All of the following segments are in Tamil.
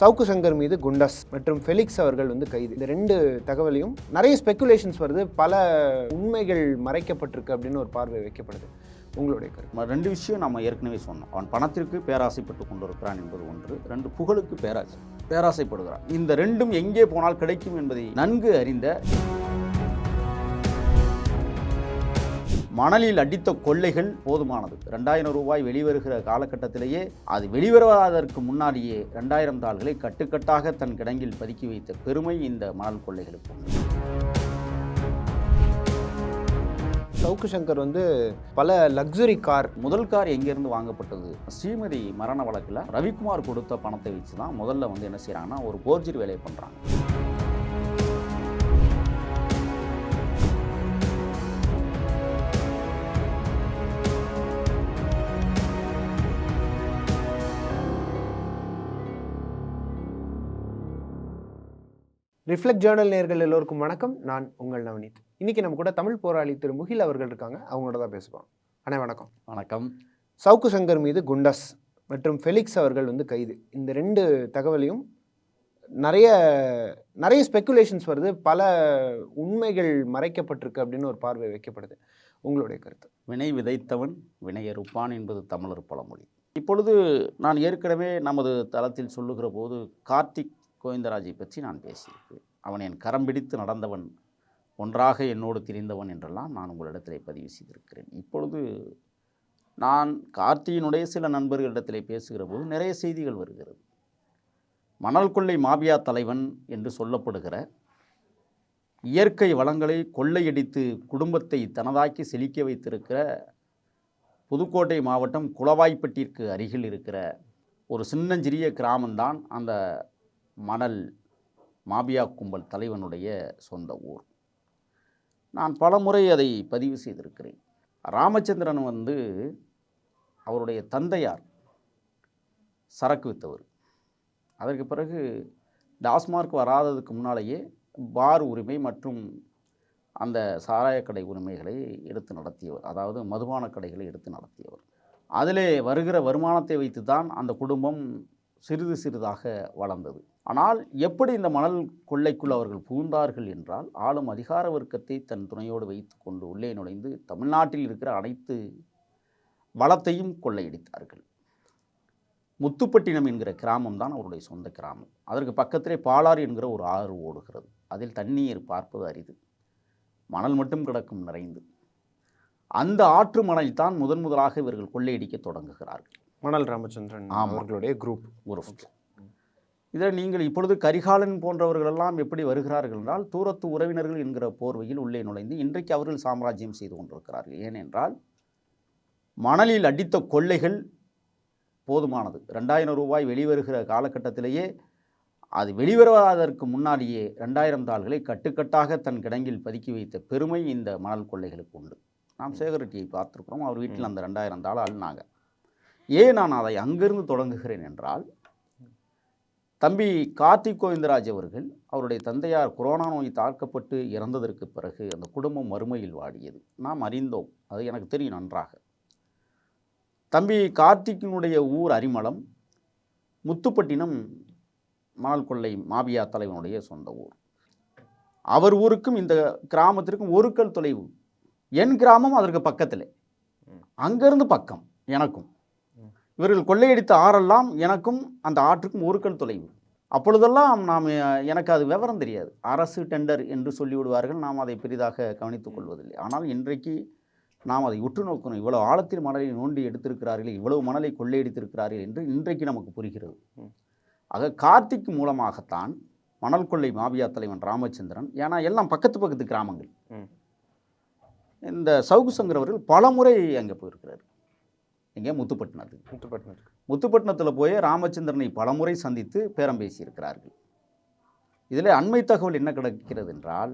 சவுக்கு சங்கர் மீது குண்டஸ் மற்றும் ஃபெலிக்ஸ் அவர்கள் வந்து கைது. இந்த ரெண்டு தகவலையும் நிறைய ஸ்பெகுலேஷன்ஸ் வருது. பல உண்மைகள் மறைக்கப்பட்டிருக்கு அப்படின்னு ஒரு பார்வை வைக்கப்படுது. உங்களுடைய கருத்து? ரெண்டு விஷயம் நம்ம ஏற்கனவே சொன்னோம். அவன் பணத்திற்கு பேராசைப்பட்டு கொண்டிருக்கிறான் என்பது ஒன்று. ரெண்டு புகழுக்கு பேராசை பேராசைப்படுகிறான். இந்த ரெண்டும் எங்கே போனால் கிடைக்கும் என்பதை நன்கு அறிந்த மணலில் அடித்த கொள்ளைகள் போதுமானது. ரெண்டாயிரம் ரூபாய் வெளிவருகிற காலகட்டத்திலேயே அது வெளிவருவதற்கு முன்னாடியே ரெண்டாயிரம் தாள்களை கட்டுக்கட்டாக தன் கிடங்கில் பதுக்கி வைத்த பெருமை இந்த மணல் கொள்ளைகளுக்கு சவுக்கு சங்கர் வந்து பல லக்ஸுரி கார் முதல் கார் எங்கேருந்து வாங்கப்பட்டது? ஸ்ரீமதி மரண வழக்கில் ரவிக்குமார் கொடுத்த பணத்தை வச்சு தான் முதல்ல வந்து என்ன செய்கிறாங்கன்னா ஒரு போர்ஜரி வேலையை பண்ணுறாங்க ரிஃப்ளெக்ட் ஜேர்னல் நேர்கள் எல்லோருக்கும் வணக்கம். நான் உங்கள் நவநீத். இன்னைக்கு நம்ம கூட தமிழ் போராளி திரு முகில் அவர்கள் இருக்காங்க. அவங்களோட தான் பேசுவோம். அண்ணே வணக்கம். வணக்கம். சவுக்கு சங்கர் மீது குண்டஸ் மற்றும் ஃபெலிக்ஸ் அவர்கள் வந்து கைது. இந்த ரெண்டு தகவலையும் நிறைய நிறைய ஸ்பெகுலேஷன்ஸ் வருது. பல உண்மைகள் மறைக்கப்பட்டிருக்கு அப்படின்னு ஒரு பார்வை வைக்கப்படுது. உங்களுடைய கருத்து? வினை விதைத்தவன் வினையறுப்பான் என்பது தமிழர் பழமொழி. இப்பொழுது நான் ஏற்கனவே நமது தளத்தில் சொல்லுகிற போது கார்த்திக் கோவிந்தராஜை பற்றி நான் பேசியிருக்கிறேன். அவன் என் கரம் பிடித்து நடந்தவன் ஒன்றாக என்னோடு திரிந்தவன் என்றெல்லாம் நான் உங்களிடத்தில் பதிவு செய்திருக்கிறேன். இப்பொழுது நான் கார்த்தியினுடைய சில நண்பர்களிடத்திலே பேசுகிற போது நிறைய செய்திகள் வருகிறது. மணல் கொள்ளை மாபியா தலைவன் என்று சொல்லப்படுகிற இயற்கை வளங்களை கொள்ளையடித்து குடும்பத்தை தனதாக்கி செழிக்க வைத்திருக்கிற புதுக்கோட்டை மாவட்டம் குளவாய்ப்பட்டிற்கு அருகில் இருக்கிற ஒரு சின்னஞ்சிறிய கிராமம்தான் அந்த மணல் மாபியா கும்பல் தலைவனுடைய சொந்த ஊர். நான் பலமுறை அதை பதிவு செய்திருக்கிறேன். ராமச்சந்திரன் வந்து அவருடைய தந்தையார் சரக்கு வித்தவர். அதற்கு பிறகு டாஸ்மார்க் வராததுக்கு முன்னாலேயே பார் உரிமை மற்றும் அந்த சாராயக்கடை உரிமைகளை எடுத்து நடத்தியவர். அதாவது மதுபான கடைகளை எடுத்து நடத்தியவர். அதிலே வருகிற வருமானத்தை வைத்து தான் அந்த குடும்பம் சிறிது சிறிதாக வளர்ந்தது. ஆனால் எப்படி இந்த மணல் கொள்ளைக்குள் அவர்கள் புகுந்தார்கள் என்றால் ஆளும் அதிகார வர்க்கத்தை தன் துணையோடு வைத்து கொண்டு உள்ளே நுழைந்து தமிழ்நாட்டில் இருக்கிற அனைத்து வளத்தையும் கொள்ளையடித்தார்கள். முத்துப்பட்டினம் என்கிற கிராமம் தான் அவருடைய சொந்த கிராமம். அதற்கு பக்கத்திலே பாலாறு என்கிற ஒரு ஆறு ஓடுகிறது. அதில் தண்ணீர் பார்ப்பது அரிது. மணல் மட்டும் கிடக்கும் நிறைந்து. அந்த ஆற்று மணல் தான் முதன் முதலாக இவர்கள் கொள்ளையடிக்க தொடங்குகிறார்கள். மணல் ராமச்சந்திரன். அவர்களுடைய குரூப் ஒரு இதில் நீங்கள் இப்பொழுது கரிகாலன் போன்றவர்களெல்லாம் எப்படி வருகிறார்கள் என்றால் தூரத்து உறவினர்கள் என்கிற போர்வையில் உள்ளே நுழைந்து இன்றைக்கு அவர்கள் சாம்ராஜ்யம் செய்து கொண்டிருக்கிறார்கள். ஏனென்றால் மணலில் அடித்த கொள்ளைகள் போதுமானது. ரெண்டாயிரம் ரூபாய் வெளிவருகிற காலகட்டத்திலேயே அது வெளிவருவதற்கு முன்னாடியே ரெண்டாயிரம் தாள்களை கட்டுக்கட்டாக தன் கிடங்கில் பதுக்கி வைத்த பெருமை இந்த மணல் கொள்ளைகளுக்கு உண்டு. நாம் சேகரட்டியை பார்த்துருக்கிறோம் அவர் வீட்டில் அந்த ரெண்டாயிரம் தாள் அள்ளினாங்க. ஏன் நான் அதை அங்கிருந்து தொடங்குகிறேன் என்றால் தம்பி கார்த்திக் கோவிந்தராஜ் அவர்கள் அவருடைய தந்தையார் கொரோனா நோய் தாக்கப்பட்டு இறந்ததற்கு பிறகு அந்த குடும்பம் வறுமையில் வாடியது. நாம் அறிந்தோம். அது எனக்கு தெரியும் நன்றாக. தம்பி கார்த்திக்கினுடைய ஊர் அரிமளம் முத்துப்பட்டினம் மணல் கொள்ளை மாபியா தலைவனுடைய சொந்த ஊர். அவர் ஊருக்கும் இந்த கிராமத்திற்கும் ஒரு கல் தொலைவு. என் கிராமம் அதற்கு பக்கத்திலே. அங்கிருந்து பக்கம் எனக்கும். இவர்கள் கொள்ளையடித்த ஆறெல்லாம் எனக்கும் அந்த ஆற்றுக்கும் ஒரு கல் தொலைவு. அப்பொழுதெல்லாம் நாம் எனக்கு அது விவரம் தெரியாது. அரசு டெண்டர் என்று சொல்லிவிடுவார்கள். நாம் அதை பெரிதாக கவனித்துக் கொள்வதில்லை. ஆனால் இன்றைக்கு நாம் அதை உற்று நோக்கணும். இவ்வளவு ஆழத்தில் மணலை நோண்டி எடுத்திருக்கிறார்கள். இவ்வளவு மணலை கொள்ளையடித்திருக்கிறார்கள் என்று இன்றைக்கு நமக்கு புரிகிறது. ஆக கார்த்திக் மூலமாகத்தான் மணல் கொள்ளை மாபியா தலைவன் ராமச்சந்திரன் ஏன்னா எல்லாம் பக்கத்து பக்கத்து கிராமங்கள். இந்த சவுகு சங்கர் அவர்கள் பல முறை அங்கே போயிருக்கிறார். எங்கே? முத்துப்பட்டினத்துக்கு. முத்துப்பட்டினம் முத்துப்பட்டினத்தில் போய் ராமச்சந்திரனை பலமுறை சந்தித்து பேரம் பேசியிருக்கிறார்கள். இதில் அண்மை தகவல் என்ன கிடைக்கிறது என்றால்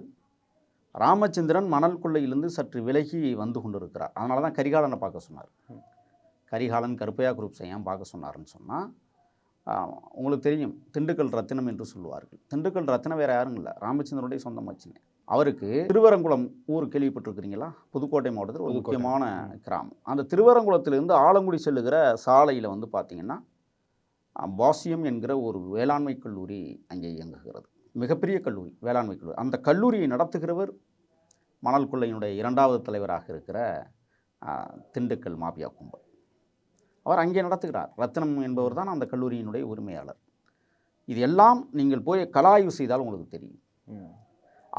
ராமச்சந்திரன் மணல் கொள்ளையிலிருந்து சற்று விலகி வந்து கொண்டிருக்கிறார். அதனால தான் கரிகாலனை பார்க்க சொன்னார். கரிகாலன் கருப்பையா குரூப் செய்யாம பார்க்க சொன்னார்னு சொன்னால் உங்களுக்கு தெரியும் திண்டுக்கல் ரத்தினம் என்று சொல்லுவார்கள். திண்டுக்கல் ரத்தினம் வேறு யாரும் இல்லை. ராமச்சந்திரனுடைய சொந்த மச்சினை அவருக்கு திருவரங்குளம் ஊர் கேள்விப்பட்டிருக்கிறீங்களா? புதுக்கோட்டை மாவட்டத்தில் ஒரு. முக்கியமான கிராமம். அந்த திருவரங்குளத்திலிருந்து ஆலங்குடி செல்லுகிற சாலையில் வந்து பார்த்தீங்கன்னா பாசியம் என்கிற ஒரு வேளாண்மை கல்லூரி அங்கே இயங்குகிறது. மிகப்பெரிய கல்லூரி வேளாண்மை கல்லூரி. அந்த கல்லூரியை நடத்துகிறவர் மணல் கொள்ளையினுடைய இரண்டாவது தலைவராக இருக்கிற திண்டுக்கல் மாபியா கும்பல். அவர் அங்கே நடத்துகிறார். ரத்னம் என்பவர் தான் அந்த கல்லூரியினுடைய உரிமையாளர். இது எல்லாம் நீங்கள் போய் கலாய்வு செய்தால் உங்களுக்கு தெரியும்.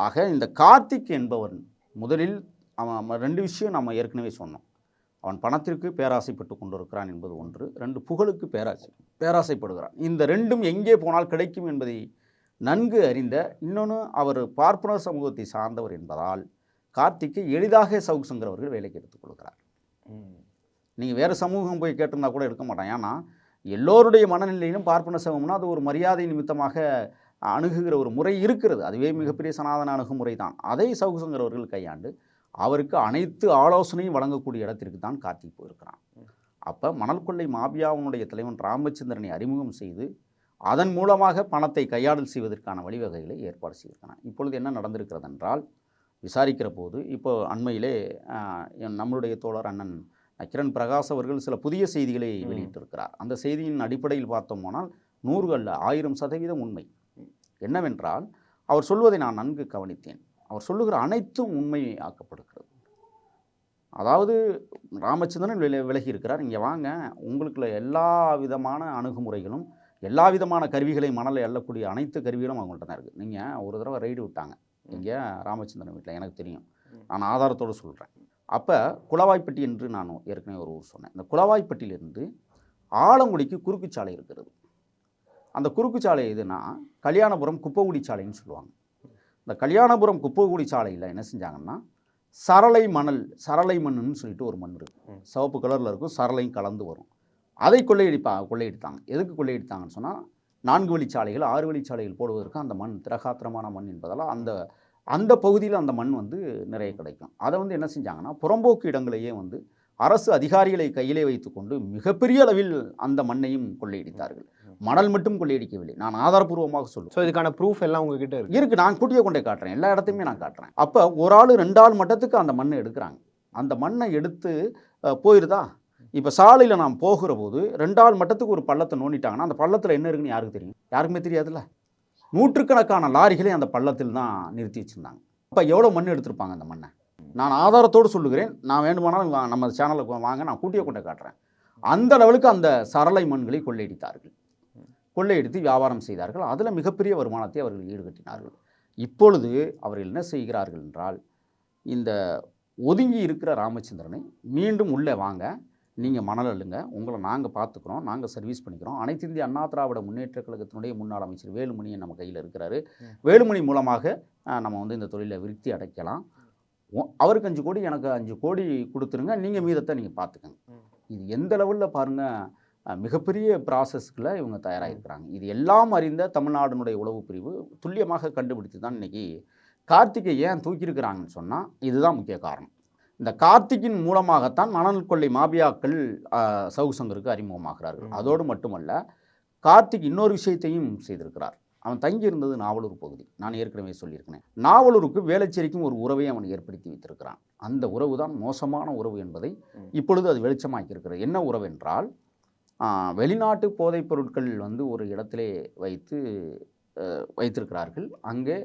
ஆக இந்த கார்த்திக் என்பவன் முதலில் அவன் ரெண்டு விஷயம் நம்ம ஏற்கனவே சொன்னோம். அவன் பணத்திற்கு பேராசைப்பட்டு கொண்டிருக்கிறான் என்பது ஒன்று. ரெண்டு புகழுக்கு பேராசை பேராசைப்படுகிறான். இந்த ரெண்டும் எங்கே போனால் கிடைக்கும் என்பதை நன்கு அறிந்த இன்னொன்று அவர் பார்ப்பனர் சமூகத்தை சார்ந்தவர் என்பதால் கார்த்திக்கை எளிதாக சவுக் சங்கர் வேலைக்கு எடுத்துக்கொள்கிறார். நீங்கள் வேறு சமூகம் போய் கேட்டிருந்தா கூட எடுக்க மாட்டான். ஏன்னா எல்லோருடைய மனநிலையிலும் பார்ப்பன சமூகம்னா அது ஒரு மரியாதை நிமித்தமாக அணுகுகிற ஒரு முறை இருக்கிறது. அதுவே மிகப்பெரிய சனாதன அணுகுமுறை தான் அதை சவுக்கு சங்கர் அவர்கள் கையாண்டு அவருக்கு அனைத்து ஆலோசனையும் வழங்கக்கூடிய இடத்திற்கு தான் கார்த்திக் போயிருக்கிறான். அப்போ மணல் கொள்ளை மாபியாவினுடைய தலைவன் ராமச்சந்திரனை அறிமுகம் செய்து அதன் மூலமாக பணத்தை கையாடல் செய்வதற்கான வழிவகைகளை ஏற்பாடு செய்திருக்கிறான். இப்பொழுது என்ன நடந்திருக்கிறது என்றால் விசாரிக்கிற போது இப்போ அண்மையிலே நம்மளுடைய தோழர் அண்ணன் கிரண் பிரகாஷ் அவர்கள் சில புதிய செய்திகளை. வெளியிட்டிருக்கிறார். அந்த செய்தியின் அடிப்படையில் பார்த்தோமானால் நூறு அல்ல ஆயிரம் சதவீதம் உண்மை. என்னவென்றால் அவர் சொல்வதை நான் நன்கு கவனித்தேன். அவர் சொல்லுகிற அனைத்தும் உண்மை ஆக்கப்படுகிறது அதாவது ராமச்சந்திரன் வில விலகி இருக்கிறார் இங்கே வாங்க உங்களுக்குள்ள எல்லா விதமான அணுகுமுறைகளும் எல்லா விதமான கருவிகளை மணலை அள்ளக்கூடிய அனைத்து கருவிகளும் அவங்கள்ட்ட தான் இருக்குது நீங்கள் ஒரு தடவை ரைடு விட்டாங்க. இங்கே ராமச்சந்திரன் வீட்டில் எனக்கு தெரியும். நான் ஆதாரத்தோடு சொல்கிறேன் அப்போ குளவாய்ப்பட்டி என்று நான் ஏற்கனவே ஒரு ஊர் சொன்னேன். இந்த குளவாய்ப்பட்டியிலிருந்து ஆலங்குடிக்கு குறுக்கு சாலை இருக்கிறது. அந்த குறுக்கு சாலை எதுனா கல்யாணபுரம் குப்பகுடி சாலைன்னு சொல்லுவாங்க. இந்த கல்யாணபுரம் குப்பகுடி சாலையில் என்ன செஞ்சாங்கன்னா சரளை மணல் சரளை மண்ணுன்னு சொல்லிட்டு ஒரு மண் இருக்குது ம். சிவப்பு கலரில் இருக்கும் சரளையும் கலந்து வரும். அதை கொள்ளையடிப்பா கொள்ளையடித்தாங்க. எதுக்கு கொள்ளையடித்தாங்கன்னு சொன்னால் நான்கு வழிச்சாலைகள் ஆறு வழிச்சாலைகள் போடுவதற்கு அந்த மண் திரகாத்திரமான மண் என்பதால் அந்த அந்த பகுதியில் அந்த மண் வந்து நிறைய கிடைக்கும். அதை வந்து என்ன செஞ்சாங்கன்னா புறம்போக்கு இடங்களையே வந்து அரசு அதிகாரிகளை கையிலே வைத்துக்கொண்டு மிகப்பெரிய அளவில் அந்த மண்ணையும் கொள்ளையடித்தார்கள். மணல் மட்டும் கொள்ளையடிக்கவில்லை. நான் ஆதாரபூர்வமாக சொல்லுவேன். ஸோ இதுக்கான ப்ரூஃப் எல்லாம் உங்ககிட்ட இருக்கு. இருக்கு. நான் கூட்டியே கொண்டே காட்டுறேன். எல்லா இடத்தையுமே நான் காட்டுறேன். அப்போ ஒரு ஆள் ரெண்டு ஆள் மட்டத்துக்கு அந்த மண்ணை எடுக்கிறாங்க. அந்த மண்ணை எடுத்து போயிருதா? இப்போ சாலையில் நான் போகிற போது ரெண்டு ஆள் மட்டத்துக்கு ஒரு பள்ளத்தை நோண்டிட்டாங்கன்னா அந்த பள்ளத்தில் என்ன இருக்குன்னு யாருக்கு தெரியும்? யாருக்குமே தெரியாதுல்ல? நூற்றுக்கணக்கான லாரிகளை அந்த பள்ளத்தில் தான் நிறுத்தி வச்சுருந்தாங்க. அப்போ எவ்வளோ மண் எடுத்திருப்பாங்க அந்த மண்ணை? நான் ஆதாரத்தோடு சொல்லுகிறேன். நான் வேண்டுமானாலும் வா- நம்ம சேனலுக்கு வாங்க நான் கூட்டியே கொண்டே காட்டுறேன். அந்த லெவலுக்கு அந்த சரளை மண்களை கொள்ளையடித்தார்கள். கொள்ளையடித்து வியாபாரம் செய்தார்கள். அதில் மிகப்பெரிய வருமானத்தை அவர்கள் ஈடுகட்டினார்கள். இப்பொழுது அவர்கள் என்ன செய்கிறார்கள் என்றால் இந்த ஒதுங்கி இருக்கிற ராமச்சந்திரனை மீண்டும் உள்ளே வாங்க நீங்கள் மணல் அள்ளுங்க. உங்களை நாங்கள் பார்த்துக்குறோம். நாங்கள் சர்வீஸ் பண்ணிக்கிறோம். அனைத்து இந்திய அண்ணா திராவிட முன்னேற்ற கழகத்தினுடைய முன்னாள் அமைச்சர் வேலுமணியை நம்ம கையில் இருக்கிறாரு. வேலுமணி மூலமாக நம்ம வந்து இந்த தொழிலை விருத்தி அடைக்கலாம். அவருக்கு அஞ்சு கோடி எனக்கு அஞ்சு கோடி கொடுத்துருங்க. நீங்கள் மீதத்தை நீங்கள் பார்த்துக்கங்க. இது எந்த லெவலில் பாருங்கள் மிகப்பெரிய ப்ராசஸ்க்குள்ள இவங்க தயாராகிருக்கிறாங்க இது எல்லாம் அறிந்த தமிழ்நாடுனுடைய உளவு பிரிவு துல்லியமாக கண்டுபிடித்து தான் இன்னைக்கு கார்த்திகை ஏன் தூக்கியிருக்கிறாங்கன்னு சொன்னால் இதுதான் முக்கிய காரணம். இந்த கார்த்திகின் மூலமாகத்தான் மணல் கொள்ளை மாபியாக்கள் ஆஹ், சவுக் சங்கருக்கு அறிமுகமாகிறார்கள். அதோடு மட்டுமல்ல கார்த்திக் இன்னொரு விஷயத்தையும் செய்திருக்கிறார். அவன் தங்கியிருந்தது நாவலூர் பகுதி. நான் ஏற்கனவே சொல்லியிருக்கிறேன். நாவலூருக்கு வேளச்சேரிக்கும் ஒரு உறவை அவன் ஏற்படுத்தி வைத்திருக்கிறான். அந்த உறவு தான் மோசமான உறவு என்பதை. இப்பொழுது அது வெளிச்சமாக்கி இருக்கிறது என்ன உறவு என்றால் வெளிநாட்டு போதைப் பொருட்கள் வந்து ஒரு இடத்திலே வைத்து வைத்திருக்கிறார்கள். அங்கே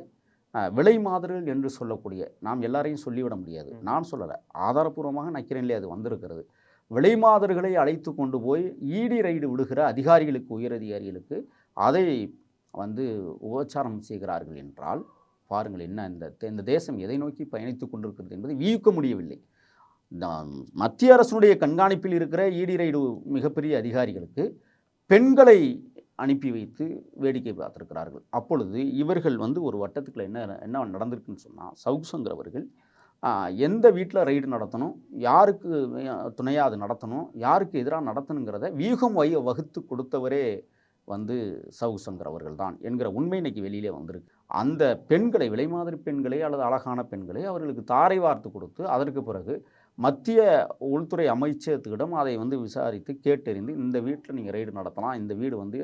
விலை மாதிரிகள் என்று சொல்லக்கூடிய நாம் எல்லாரையும் சொல்லிவிட முடியாது. நான் சொல்லலை. ஆதாரப்பூர்வமாக நக்கிறேன்லே அது வந்திருக்கிறது. விலை மாதர்களை அழைத்து கொண்டு போய் ஈடி ரைடு விடுகிற அதிகாரிகளுக்கு உயர் அதிகாரிகளுக்கு அதை வந்து உபச்சாரம் செய்கிறார்கள் என்றால் பாருங்கள் என்ன இந்த இந்த தேசம் எதை நோக்கி பயணித்து கொண்டிருக்கிறது என்பதை வியூக்க முடியவில்லை. இந்த மத்திய அரசுடைய கண்காணிப்பில் இருக்கிற ஈடி ரைடு மிகப்பெரிய அதிகாரிகளுக்கு பெண்களை அனுப்பி வைத்து வேடிக்கை பார்த்துருக்கிறார்கள். அப்பொழுது இவர்கள் வந்து ஒரு வட்டத்துக்குள்ள என்ன என்ன நடந்திருக்குன்னு சொன்னால் சவுக்சங்கர் அவர்கள் எந்த வீட்டில் ரைடு நடத்தணும் யாருக்கு துணையாக அது நடத்தணும் யாருக்கு எதிராக நடத்தணுங்கிறத வியூகம் வகை வகுத்து கொடுத்தவரே வந்து சவு சங்கர் அவர்கள் தான் என்கிற உண்மை இன்னைக்கு வெளியிலே வந்திருக்கு. அந்த பெண்களை விலை மாதிரி பெண்களை அல்லது அழகான பெண்களை அவர்களுக்கு தாரை வார்த்து கொடுத்து அதற்கு பிறகு மத்திய உள்துறை அமைச்சகத்திடம் அதை வந்து விசாரித்து கேட்டறிந்து இந்த வீட்டில் நீங்கள் ரைடு நடத்தலாம் இந்த வீடு வந்து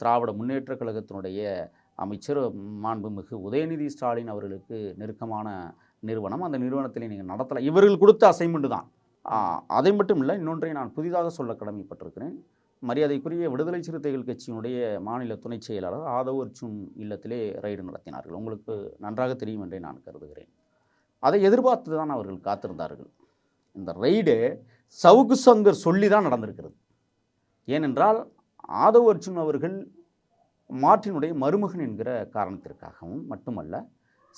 திராவிட முன்னேற்ற கழகத்தினுடைய அமைச்சர் மாண்புமிகு உதயநிதி ஸ்டாலின் அவர்களுக்கு நெருக்கமான நிறுவனம். அந்த நிறுவனத்தில் நீங்கள் நடத்தலாம். இவர்கள் கொடுத்த அசைன்மெண்ட் தான். அதை மட்டும் இல்லை இன்னொன்றை நான் புதிதாக சொல்ல கடமைப்பட்டிருக்கிறேன். மரியாதைக்குரிய விடுதலை சிறுத்தைகள் கட்சியினுடைய மாநில துணைச் செயலாளர் ஆதவ் அர்ஜுன் இல்லத்திலே ரைடு நடத்தினார்கள். உங்களுக்கு நன்றாக தெரியும் என்றே நான் கருதுகிறேன். அதை எதிர்பார்த்து தான் அவர்கள் காத்திருந்தார்கள். இந்த ரைடு சவுக்கு சங்கர் சொல்லி தான் நடந்திருக்கிறது. ஏனென்றால் ஆதவ் அர்ஜுன் அவர்கள் மார்ட்டினுடைய மருமகன் என்கிற காரணத்திற்காகவும் மட்டுமல்ல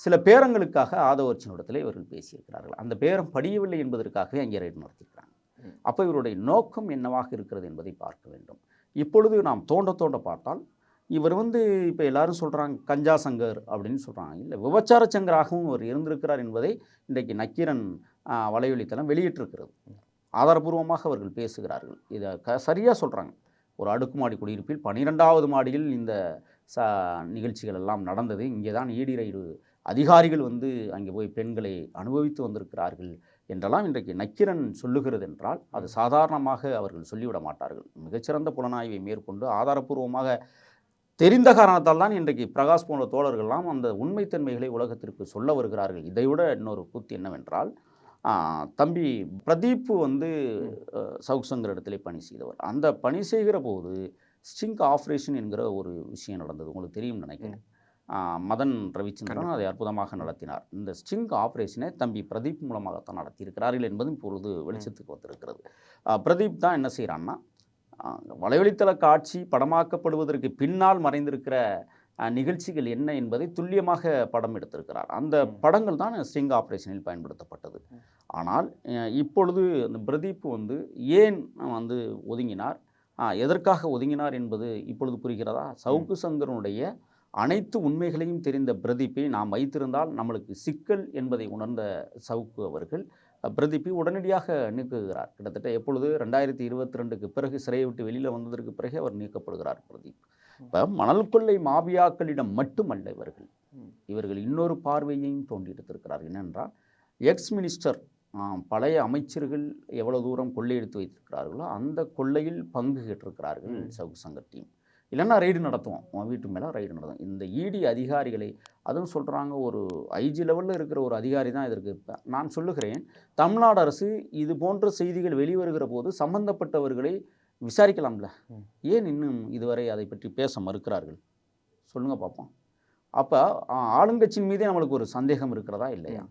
சில பேரங்களுக்காக ஆதவ அர்ஜுனிடத்தில் இவர்கள் பேசியிருக்கிறார்கள். அந்த பேரம் படியவில்லை என்பதற்காகவே அங்கே ரைடு நடத்தியிருக்கிறார்கள். அப்போ இவருடைய நோக்கம் என்னவாக இருக்கிறது என்பதை பார்க்க வேண்டும். இப்பொழுது நாம் தோண்ட தோண்ட பார்த்தால் இவர் வந்து இப்போ எல்லாரும் சொல்கிறாங்க கஞ்சா சங்கர் அப்படின்னு சொல்கிறாங்க இல்லை விபச்சார சங்கராகவும் அவர் இருந்திருக்கிறார் என்பதை இன்றைக்கு நக்கீரன் ஆ, வலையொலித்தளம் வெளியிட்டிருக்கிறது. ஆதாரபூர்வமாக அவர்கள் பேசுகிறார்கள். இதை க சரியாக சொல்கிறாங்க ஒரு அடுக்குமாடி குடியிருப்பில் பனிரெண்டாவது மாடியில் இந்த ச நிகழ்ச்சிகள் எல்லாம் நடந்தது. இங்கே தான் ஈடிரயிறு அதிகாரிகள் வந்து அங்கே போய் பெண்களை அனுபவித்து வந்திருக்கிறார்கள் என்றெல்லாம் இன்றைக்கு நக்கிரன் சொல்லுகிறது என்றால் அது சாதாரணமாக அவர்கள் சொல்லிவிட மாட்டார்கள். மிகச்சிறந்த புலனாய்வை மேற்கொண்டு ஆதாரப்பூர்வமாக தெரிந்த காரணத்தால் தான் இன்றைக்கு பிரகாஷ் போன்ற தோழர்கள்லாம் அந்த உண்மைத்தன்மைகளை உலகத்திற்கு சொல்ல வருகிறார்கள். இதைவிட இன்னொரு கூத்து என்னவென்றால் தம்பி பிரதீப் வந்து சவுக்சங்கர் இடத்துல பணி செய்தவர். அந்த பணி செய்கிற போது ஸ்டிங் ஆப்ரேஷன் என்கிற ஒரு விஷயம் நடந்தது. உங்களுக்கு தெரியும் நினைக்கிறேன். மதன் ரவிச்சந்திரன் அதை அற்புதமாக நடத்தினார். இந்த ஸ்டிங் ஆப்ரேஷனை தம்பி பிரதீப் மூலமாகத்தான் நடத்தியிருக்கிறார்கள் என்பதும் இப்பொழுது வெளிச்சத்துக்கு வந்திருக்கிறது. பிரதீப் தான் என்ன செய்கிறான்னா வலைவழித்தள காட்சி படமாக்கப்படுவதற்கு பின்னால் மறைந்திருக்கிற நிகழ்ச்சிகள் என்ன என்பதை துல்லியமாக படம் எடுத்திருக்கிறார். அந்த. படங்கள் தான் ஸ்டிங் ஆப்ரேஷனில் பயன்படுத்தப்பட்டது. ஆனால் இப்பொழுது இந்த பிரதீப் வந்து ஏன் வந்து ஒதுங்கினார்? எதற்காக ஒதுங்கினார் என்பது இப்பொழுது புரிகிறதா? சவுக்கு சங்கரனுடைய அனைத்து உண்மைகளையும் தெரிந்த பிரதீப்பை நாம் வைத்திருந்தால் நம்மளுக்கு சிக்கல் என்பதை உணர்ந்த சவுக்கு அவர்கள் பிரதீப்பை உடனடியாக நீக்குகிறார். கிட்டத்தட்ட எப்பொழுது? ரெண்டாயிரத்தி இருபத்தி ரெண்டுக்கு பிறகு சிறையை விட்டு வெளியில் வந்ததற்கு பிறகு அவர் நீக்கப்படுகிறார் பிரதீப். இப்போ மணல் கொள்ளை மாபியாக்களிடம் மட்டுமல்ல இவர்கள். இவர்கள் இன்னொரு பார்வையையும் தோண்டி எடுத்திருக்கிறார். என்னென்றால் எக்ஸ் மினிஸ்டர் பழைய அமைச்சர்கள் எவ்வளவு தூரம் கொள்ளையெடுத்து வைத்திருக்கிறார்களோ அந்த கொள்ளையில் பங்கு கேட்டிருக்கிறார்கள். சவுக்கு சங்கர் டீம். இல்லைன்னா ரைடு நடத்துவோம் உன் வீட்டு மேலே ரைடு நடத்தும் இந்த இடி அதிகாரிகளை அதுவும் சொல்கிறாங்க ஒரு ஐஜி லெவலில் இருக்கிற ஒரு அதிகாரி தான் இதற்கு இப்ப நான் சொல்லுகிறேன் தமிழ்நாடு அரசு இது போன்ற செய்திகள் வெளிவருகிற போது சம்பந்தப்பட்டவர்களை விசாரிக்கலாம்ல. ஏன் இன்னும் இதுவரை அதை பற்றி பேச மறுக்கிறார்கள்? சொல்லுங்க பார்ப்போம் அப்போ ஆளுங்கட்சியின் மீதே நம்மளுக்கு ஒரு சந்தேகம் இருக்கிறதா இல்லையா?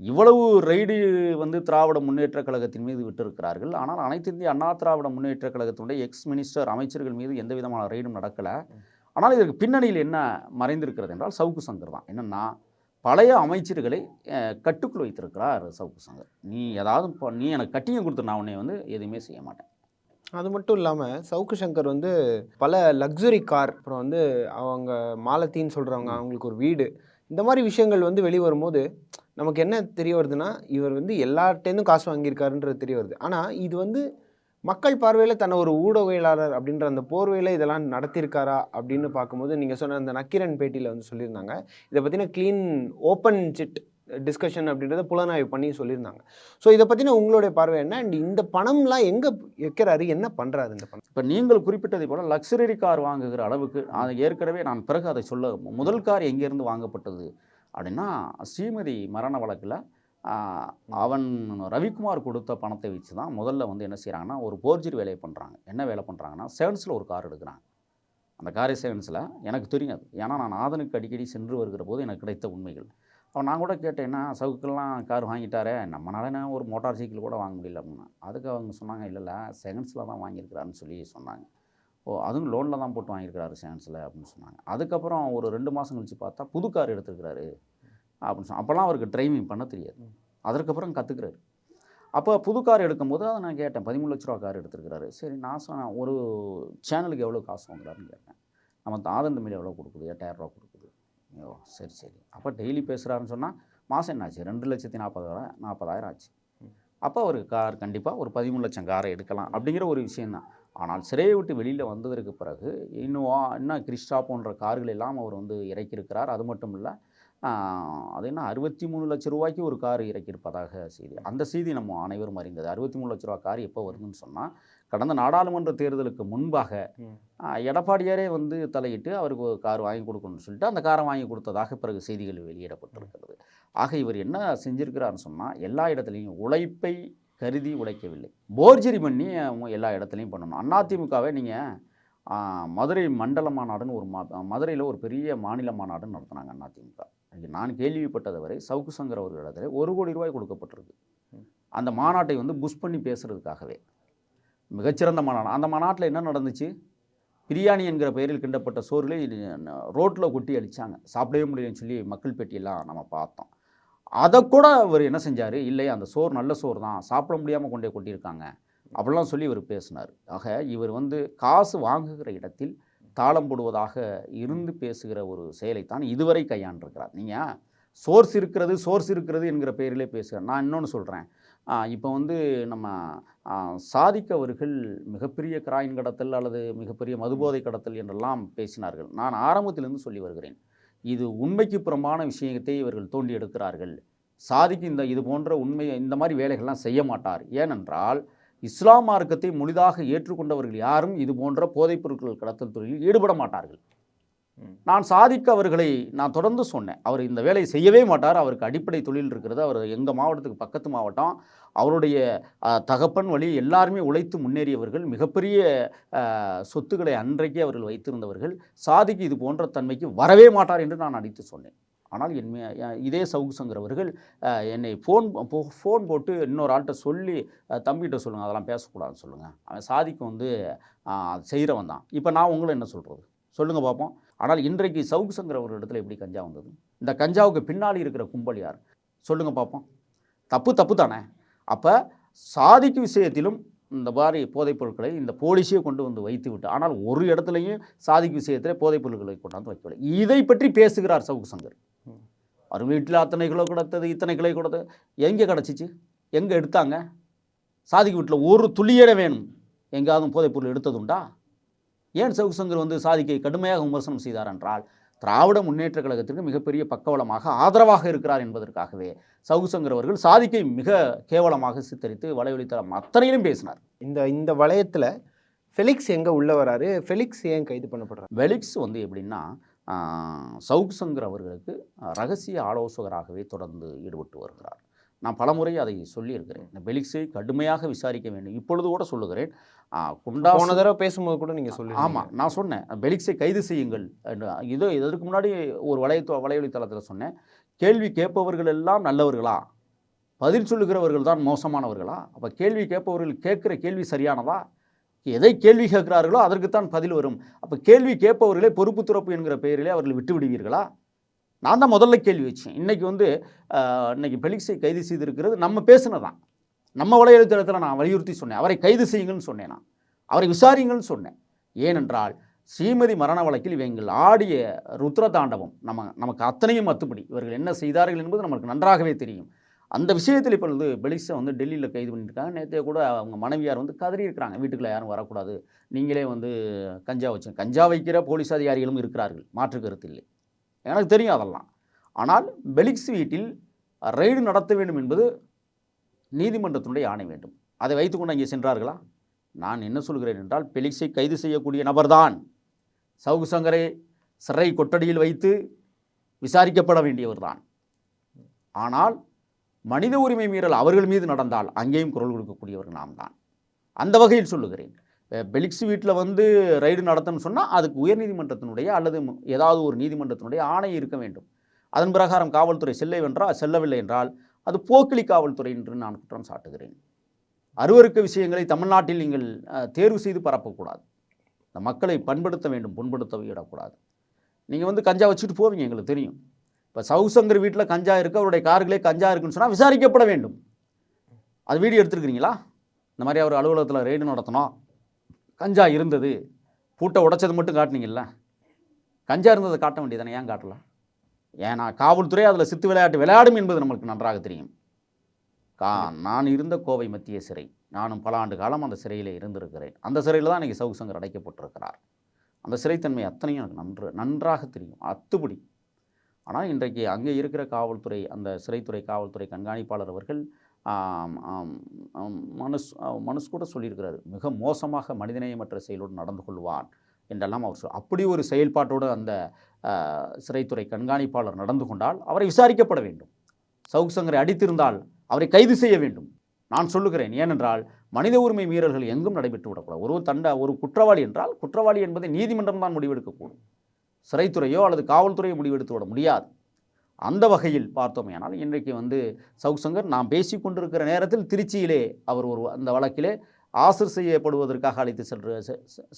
இவ்வளவு ரைடு வந்து திராவிட முன்னேற்ற கழகத்தின் மீது விட்டிருக்கிறார்கள். ஆனால் அனைத்து இந்திய அண்ணா திராவிட முன்னேற்ற கழகத்தினுடைய எக்ஸ் மினிஸ்டர் அமைச்சர்கள் மீது எந்த விதமான ரைடும் நடக்கலை. ஆனால் இதற்கு பின்னணியில் என்ன மறைந்திருக்கிறது என்றால் சவுக்கு சங்கர் தான். என்னென்னா பழைய அமைச்சர்களை கட்டுக்குள் வைத்திருக்கிறார் சவுக்கு சங்கர். நீ ஏதாவது நீ எனக்கு கட்டியம் கொடுத்து நான் உன்னை வந்து எதுவுமே செய்ய மாட்டேன். அது மட்டும் இல்லாமல் சவுக்கு சங்கர் வந்து பல லக்ஸுரி கார் அப்புறம் வந்து அவங்க மாலத்தின்னு சொல்கிறவங்க அவங்களுக்கு ஒரு வீடு. இந்த மாதிரி விஷயங்கள் வந்து வெளிவரும்போது நமக்கு என்ன தெரிய வருதுன்னா இவர் வந்து எல்லார்ட்டேருந்தும் காசு வாங்கியிருக்காருன்றது தெரிய வருது. ஆனால் இது வந்து மக்கள் பார்வையில் தன்னை ஒரு ஊடகவியலாளர் அப்படின்ற அந்த போர்வையில் இதெல்லாம் நடத்தியிருக்காரா அப்படின்னு பார்க்கும்போது நீங்கள் சொன்ன அந்த நக்கீரன் பேட்டியில் வந்து சொல்லியிருந்தாங்க. இதை பற்றின க்ளீன் ஓப்பன் சிட் டிஸ்கஷன் அப்படின்றத புலனாய்வு பண்ணி சொல்லியிருந்தாங்க. ஸோ இதை பற்றின உங்களுடைய பார்வை என்ன? அண்ட் இந்த பணம்லாம் எங்கே வைக்கிறாரு? என்ன பண்ணுறாரு இந்த பணம்? இப்போ நீங்கள் குறிப்பிட்டதை போல லக்ஸரி கார் வாங்குகிற அளவுக்கு அது ஏற்கனவே நான் பிறகு அதை சொல்ல முதல் கார் எங்கேருந்து வாங்கப்பட்டது அப்படின்னா ஸ்ரீமதி மரண வழக்கில் அவன் ரவிக்குமார் கொடுத்த பணத்தை வச்சு தான் முதல்ல வந்து என்ன செய்கிறாங்கன்னா ஒரு போர்ஜரி வேலையை பண்ணுறாங்க என்ன வேலை பண்ணுறாங்கன்னா செவன்ஸில் ஒரு கார் எடுக்கிறாங்க. அந்த காரை செவன்ஸில் எனக்கு தெரியும் ஏன்னா நான் ஆதனுக்கு அடிக்கடி சென்று வருகிற போது எனக்கு கிடைத்த உண்மைகள். அவன் நான் கூட கேட்டேன்னா சவுக்கெல்லாம் கார் வாங்கிட்டாரே? நம்மளால என்ன ஒரு மோட்டார் சைக்கிள் கூட வாங்க முடியல அப்படின்னா. அதுக்கு அவங்க சொன்னாங்க இல்லை இல்லை செகண்ட்ஸில் தான் வாங்கியிருக்கிறாருன்னு சொல்லி சொன்னாங்க. ஓ அதுவும் லோனில் தான் போட்டு வாங்கியிருக்கிறாரு செகண்ட்ஸில் அப்படின்னு சொன்னாங்க. அதுக்கப்புறம் ஒரு ரெண்டு மாதம் கழிச்சு பார்த்தா புது கார் எடுத்துருக்கிறாரு அப்படின்னு சொன்ன அப்போல்லாம் அவருக்கு டிரைவிங் பண்ண தெரியாது. அதற்கப்புறம் கற்றுக்கிறாரு அப்போ புது கார் எடுக்கும்போது அதை நான் கேட்டேன் பதிமூணு லட்ச ரூபா கார் எடுத்திருக்கிறாரு. சரி நான் சொன்னேன் ஒரு சேனலுக்கு எவ்வளோ காசு வாங்குறாருன்னு கேட்டேன். நம்ம தாதன் தமிழ் எவ்வளோ கொடுக்குது? எட்டாயிரம் ரூபா கொடுக்குது. ஐயோ சரி சரி. அப்போ டெய்லி பேசுகிறாருன்னு சொன்னால் மாதம் என்னாச்சு? ரெண்டு லட்சத்தி நாற்பதாயிரம் நாற்பதாயிரம் ஆச்சு. அப்போ ஒரு கார் கண்டிப்பாக ஒரு பதிமூணு லட்சம் காரை எடுக்கலாம் அப்படிங்கிற ஒரு விஷயந்தான் ஆனால் சிறையை விட்டு வெளியில் வந்ததற்கு பிறகு இன்னுவா இன்னும் கிறிஸ்டா போன்ற கார்கள் எல்லாம் அவர் வந்து இறக்கியிருக்கிறார். அது மட்டும் இல்லை அது என்ன அறுபத்தி மூணு லட்ச ரூபாய்க்கு ஒரு கார் இறக்கியிருப்பதாக செய்தி. அந்த செய்தி நம்ம அனைவரும் அறிந்தது. அறுபத்தி மூணு லட்ச ரூபா கார் எப்போ வருதுன்னு சொன்னால் கடந்த நாடாளுமன்ற தேர்தலுக்கு முன்பாக எடப்பாடியாரே வந்து தலையிட்டு அவருக்கு ஒரு கார் வாங்கி கொடுக்கணும்னு சொல்லிட்டு அந்த காரை வாங்கி கொடுத்ததாக பிறகு செய்திகள் வெளியிடப்பட்டிருக்கிறது. ஆக இவர் என்ன செஞ்சிருக்கிறாருன்னு சொன்னால் எல்லா இடத்துலையும் உழைப்பை கருதி உடைக்கவில்லை போர்ஜரி பண்ணி அவங்க எல்லா இடத்துலையும் பண்ணணும். அதிமுகவை நீங்கள் மதுரை மண்டல மாநாடுன்னு ஒரு மா மதுரையில் ஒரு பெரிய மாநில மாநாடுன்னு நடத்துனாங்க அதிமுக நான் கேள்விப்பட்டது வரை சவுக்கு சங்கர் அவர்களிடத்தில் ஒரு கோடி ரூபாய் கொடுக்கப்பட்டிருக்கு. அந்த மாநாட்டை வந்து புஷ் பண்ணி பேசுறதுக்காகவே. மிகச்சிறந்த மாநாடு. அந்த மாநாட்டில் என்ன நடந்துச்சு? பிரியாணி என்கிற பெயரில் கிண்டப்பட்ட சோறுகளை ரோட்டில் கொட்டி அடித்தாங்க சாப்பிடவே முடியலன்னு சொல்லி மக்கள் பேட்டியெல்லாம் நம்ம பார்த்தோம். அதை கூட அவர் என்ன செஞ்சார்? இல்லை அந்த சோறு நல்ல சோறு தான். சாப்பிட முடியாமல் கொண்டே கொட்டியிருக்காங்க. அப்படிலாம் சொல்லி இவர் பேசினார். ஆக இவர் வந்து காசு வாங்குகிற இடத்தில் தாளம் போடுவதாக இருந்து பேசுகிற ஒரு செயலைத்தான் இதுவரை கையாண்டிருக்கிறார். நீங்கள் சோர்ஸ் இருக்கிறது சோர்ஸ் இருக்கிறது என்கிற பெயரிலே பேசுகிறேன் நான் இன்னொன்று சொல்கிறேன் இப்போ வந்து நம்ம ஆ, சாதிக் அவர்கள் மிகப்பெரிய கிராயின் கடத்தல் அல்லது மிகப்பெரிய மதுபோதை கடத்தல் என்றெல்லாம் பேசினார்கள். நான் ஆரம்பத்திலிருந்து சொல்லி வருகிறேன். இது உண்மைக்கு புறம்பான விஷயத்தை இவர்கள் தோண்டி எடுக்கிறார்கள். சாதிக்கு இந்த இது போன்ற உண்மை இந்த மாதிரி வேலைகள்லாம் செய்ய மாட்டார். ஏனென்றால் இஸ்லாம் மார்க்கத்தை முழுதாக ஏற்றுக்கொண்டவர்கள் யாரும் இது போன்ற போதைப் பொருட்கள் கடத்தல் தொழிலில் ஈடுபட மாட்டார்கள். நான் சாதிக்க அவர்களை நான் தொடர்ந்து சொன்னேன். அவர் இந்த வேலையை செய்யவே மாட்டார். அவருக்கு அடிப்படை தொழில் இருக்கிறது. அவர் எங்கள் மாவட்டத்துக்கு பக்கத்து மாவட்டம். அவருடைய தகப்பன் வழி எல்லாருமே உழைத்து முன்னேறியவர்கள். மிகப்பெரிய சொத்துக்களை அன்றைக்கே அவர்கள் வைத்திருந்தவர்கள். சாதிக்கு இது போன்ற தன்மைக்கு வரவே மாட்டார் என்று நான் அடித்து சொன்னேன். ஆனால் என் இதே சவுகுசங்கிறவர்கள் சங்கர் அவர்கள் என்னை ஃபோன் ஃபோன் போட்டு இன்னொரு ஆள்கிட்ட சொல்லி தம்பிகிட்ட சொல்லுங்கள் அதெல்லாம் பேசக்கூடாதுன்னு சொல்லுங்கள் அவன் சாதிக்கு வந்து செய்கிறவன் தான். இப்போ நான் உங்களை என்ன சொல்கிறது சொல்லுங்கள் பார்ப்போம் ஆனால் இன்றைக்கு சவுக்கு சங்கர் அவர் இடத்துல எப்படி கஞ்சா வந்தது? இந்த கஞ்சாவுக்கு பின்னாடி இருக்கிற கும்பல் யார்? சொல்லுங்கள் பார்ப்போம் தப்பு தப்பு தானே? அப்போ சாதிக்கு விஷயத்திலும் இந்த மாதிரி போதைப் பொருட்களை இந்த போலீஸே கொண்டு வந்து வைத்து விட்டு ஆனால் ஒரு இடத்துலையும் சாதிக்கு விஷயத்தில் போதைப் பொருட்களை கொண்டாந்து வைக்கவில்லை. இதை பற்றி பேசுகிறார் சவுக்கு சங்கர். அவர் வீட்டில் அத்தனை கிலோ கிடத்தது இத்தனை கிலோ கொடுத்தது எங்கே கிடச்சிச்சு? எங்கே எடுத்தாங்க? சாதிக்கு வீட்டில் ஒரு துளியட வேணும். எங்காவது போதைப் பொருள் எடுத்ததுண்டா? ஏன் சவுக்கு சங்கர் வந்து சாதிக்கை கடுமையாக விமர்சனம் செய்தார் என்றால் திராவிட முன்னேற்ற கழகத்திற்கு மிகப்பெரிய பக்கபலமாக ஆதரவாக இருக்கிறார் என்பதற்காகவே சவுக்கு சங்கர் அவர்கள் சாதிக்கை மிக கேவலமாக சித்தரித்து வலைவழித்தளம் அத்தனையிலும் பேசினார். இந்த இந்த வளையத்தில் ஃபெலிக்ஸ் எங்கே உள்ள வராரு? ஃபெலிக்ஸ் ஏன் கைது பண்ணப்படுறாரு? வெலிக்ஸ் வந்து எப்படின்னா ஆஹ், சவுக் சங்கர் அவர்களுக்கு ரகசிய ஆலோசகராகவே தொடர்ந்து ஈடுபட்டு வருகிறார். நான் பலமுறை அதை சொல்லியிருக்கிறேன். இந்த பெலிக்ஸை கடுமையாக விசாரிக்க வேண்டும். இப்பொழுது கூட சொல்லுகிறேன். குண்டா போன தடவை பேசும்போது கூட நீங்கள் சொல்லி ஆமாம் நான் சொன்னேன். பெலிக்ஸை கைது செய்யுங்கள். இதோ இதற்கு முன்னாடி ஒரு வலை வலைவழித்தளத்தில் சொன்னேன். கேள்வி கேட்பவர்கள் எல்லாம் நல்லவர்களா? பதில் சொல்லுகிறவர்கள் தான் மோசமானவர்களா? அப்போ கேள்வி கேட்பவர்கள் கேட்குற கேள்வி சரியானதா? எதை கேள்வி கேட்கிறார்களோ அதற்குத்தான் பதில் வரும். அப்போ கேள்வி கேட்பவர்களே பொறுப்பு துறப்பு என்கிற பெயரிலே அவர்கள் விட்டு விடுவீர்களா நான் தான் முதல்ல கேள்வி வச்சேன். இன்றைக்கி வந்து இன்றைக்கி இன்னைக்கு பெலிக்ஸை கைது செய்திருக்கிறது நம்ம பேசினதான் நம்ம வலையெழுத்தளத்தில் நான் வலியுறுத்தி சொன்னேன். அவரை கைது செய்யுங்கன்னு சொன்னேன் நான். அவரை விசாரிங்கள்னு சொன்னேன். ஏனென்றால் ஸ்ரீமதி மரண வழக்கில் இவங்கள் ஆடிய ருத்ர தாண்டவம் நம்ம நமக்கு அத்தனையும் அத்துப்படி. இவர்கள் என்ன செய்தார்கள் என்பது நமக்கு நன்றாகவே தெரியும். அந்த விஷயத்தில் இப்போ வந்து பெலிக்ஸை வந்து டெல்லியில் கைது பண்ணியிருக்காங்க. நேற்றே கூட அவங்க மனைவியார் வந்து கதறி இருக்கிறாங்க. வீட்டுக்குள்ள யாரும் வரக்கூடாது. நீங்களே வந்து கஞ்சா வச்சு கஞ்சா வைக்கிற போலீஸ் அதிகாரிகளும் இருக்கிறார்கள். மாற்று கருத்து இல்லை. எனக்கு தெரியும் அதெல்லாம். ஆனால் பெலிக்ஸ் வீட்டில் ரெய்டு நடத்த வேண்டும் என்பது நீதிமன்றத்தினுடைய ஆணை வேண்டும். அதை வைத்துக்கொண்டு அங்கே சென்றார்களா? நான் என்ன சொல்கிறேன் என்றால் பெலிக்ஸை கைது செய்யக்கூடிய நபர்தான் சவுகு சங்கரை சிறை கொட்டடியில் வைத்து விசாரிக்கப்பட வேண்டியவர்தான். ஆனால் மனித உரிமை மீறல் அவர்கள் மீது நடந்தால் அங்கேயும் குரல் கொடுக்கக்கூடியவர் நாம் தான் அந்த வகையில் சொல்லுகிறேன். பெலிக்ஸ் வீட்டில் வந்து ரைடு நடத்தணும்னு சொன்னால் அதுக்கு உயர்நீதிமன்றத்தினுடைய அல்லது ஏதாவது ஒரு நீதிமன்றத்தினுடைய ஆணை இருக்க வேண்டும். அதன் பிரகாரம் காவல்துறை செல்லவென்றால் செல்லவில்லை என்றால் அது போக்கிலி காவல்துறை என்று நான் குற்றம் சாட்டுகிறேன். அருவருக்க விஷயங்களை தமிழ்நாட்டில் நீங்கள் தேர்வு செய்து பரப்பக்கூடாது. இந்த மக்களை பண்படுத்த வேண்டும் புண்படுத்த விடக்கூடாது. நீங்கள் வந்து கஞ்சா வச்சுட்டு போவீங்க எங்களுக்கு தெரியும். இப்போ சவுசங்கர் வீட்டில் கஞ்சா இருக்குது அவருடைய கார்களே கஞ்சா இருக்குன்னு சொன்னால் விசாரிக்கப்பட வேண்டும். அது வீடியோ எடுத்துருக்கிறீங்களா? இந்த மாதிரி அவர் அலுவலகத்தில் ரெய்டு நடத்தணும். கஞ்சா இருந்தது பூட்டை உடைச்சது மட்டும் காட்டினீங்கல்ல? கஞ்சா இருந்ததை காட்ட வேண்டியதானே ஏன் காட்டலாம் ஏன்னா காவல்துறை அதில் சித்து விளையாட்டு விளையாடும் என்பது நம்மளுக்கு நன்றாக தெரியும். கா நான் இருந்த கோவை மத்திய சிறை. நானும் பல ஆண்டு காலம் அந்த சிறையில் இருந்திருக்கிறேன். அந்த சிறையில் தான் இன்றைக்கி சவுசங்கர் அடைக்கப்பட்டிருக்கிறார். அந்த சிறைத்தன்மை அத்தனையும் எனக்கு நன்று நன்றாக தெரியும். அத்துப்படி ஆனால் இன்றைக்கு அங்கே இருக்கிற காவல்துறை அந்த சிறைத்துறை காவல்துறை கண்காணிப்பாளர் அவர்கள் மனுஷ் மனுஷ் கூட சொல்லியிருக்கிறாரு. மிக மோசமாக மனிதநேயமற்ற செயலோடு நடந்து கொள்வான் என்றெல்லாம் அவர் சொல் அப்படி ஒரு செயல்பாட்டோடு அந்த சிறைத்துறை கண்காணிப்பாளர் நடந்து கொண்டால் அவரை விசாரிக்கப்பட வேண்டும். சவுக் சங்கரை அடித்திருந்தால் அவரை கைது செய்ய வேண்டும். நான் சொல்லுகிறேன் ஏனென்றால் மனித உரிமை மீறல்கள் எங்கும் நடைபெற்று விடக்கூடாது ஒரு தண்ட ஒரு குற்றவாளி என்றால் குற்றவாளி என்பதை நீதிமன்றம் தான் முடிவெடுக்கக்கூடும். சிறைத்துறையோ அல்லது காவல்துறையோ முடிவெடுத்து விட முடியாது. அந்த வகையில் பார்த்தோமேயானால் இன்றைக்கு வந்து சவுசங்கர் நாம் பேசி கொண்டிருக்கிற நேரத்தில் திருச்சியிலே அவர் ஒரு அந்த வழக்கிலே ஆசர் செய்யப்படுவதற்காக அழைத்து சென்று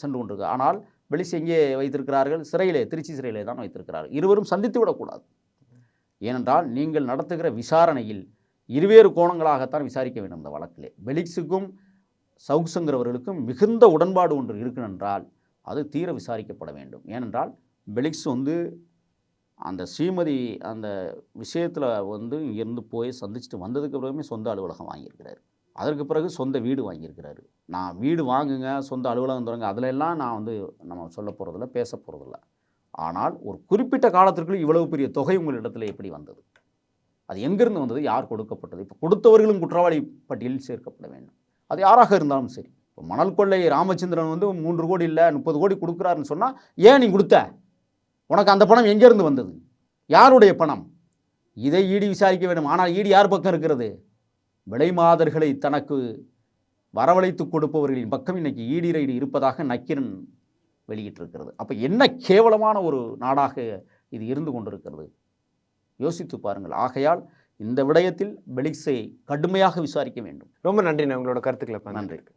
சென்று கொண்டிருக்கிறார் ஆனால் வெளிச்சு எங்கே வைத்திருக்கிறார்கள்? சிறையிலே திருச்சி சிறையிலே தான் வைத்திருக்கிறார்கள் இருவரும் சந்தித்து விடக்கூடாது. ஏனென்றால் நீங்கள் நடத்துகிற விசாரணையில் இருவேறு கோணங்களாகத்தான் விசாரிக்க வேண்டும் இந்த வழக்கிலே. பெலிக்ஸுக்கும் அவர்களுக்கும் மிகுந்த உடன்பாடு ஒன்று இருக்குனென்றால் அது தீர விசாரிக்கப்பட வேண்டும். ஏனென்றால் பெலிக்ஸ் வந்து அந்த ஸ்ரீமதி அந்த விஷயத்தில் வந்து இங்கேருந்து போய் சந்திச்சுட்டு வந்ததுக்கு பிறகுமே சொந்த அலுவலகம் வாங்கியிருக்கிறாரு. அதற்கு பிறகு சொந்த வீடு வாங்கியிருக்கிறாரு. நான் வீடு வாங்குங்க சொந்த அலுவலகம் தொடங்க அதிலெல்லாம் நான் வந்து நம்ம சொல்ல போகிறதில்ல பேச போகிறதில்ல ஆனால் ஒரு குறிப்பிட்ட காலத்திற்குள் இவ்வளவு பெரிய தொகை உங்களிடத்தில் எப்படி வந்தது? அது எங்கேருந்து வந்தது? யார் கொடுக்கப்பட்டது? இப்போ கொடுத்தவர்களும் குற்றவாளி பட்டியலில் சேர்க்கப்பட வேண்டும். அது யாராக இருந்தாலும் சரி. இப்போ மணல் கொள்ளை ராமச்சந்திரன் வந்து மூன்று கோடி இல்லை முப்பது கோடி கொடுக்குறாருன்னு சொன்னால் ஏன் நீ கொடுத்த? உனக்கு அந்த பணம் எங்கேருந்து வந்தது? யாருடைய பணம்? இதை ஈடி விசாரிக்க வேண்டும். ஆனால் ஈடி யார் பக்கம் இருக்கிறது? விலை மாதர்களை தனக்கு வரவழைத்து கொடுப்பவர்களின் பக்கம் இன்னைக்கு ஈடி ரைடு இருப்பதாக நக்கீரன் வெளியிட்டிருக்கிறது. அப்போ என்ன கேவலமான ஒரு நாடாக இது இருந்து கொண்டிருக்கிறது? யோசித்து பாருங்கள். ஆகையால் இந்த விடயத்தில் பெலிக்ஸை கடுமையாக விசாரிக்க வேண்டும். ரொம்ப நன்றி. நான் உங்களோட கருத்துக்களை நன்றி. நன்றி.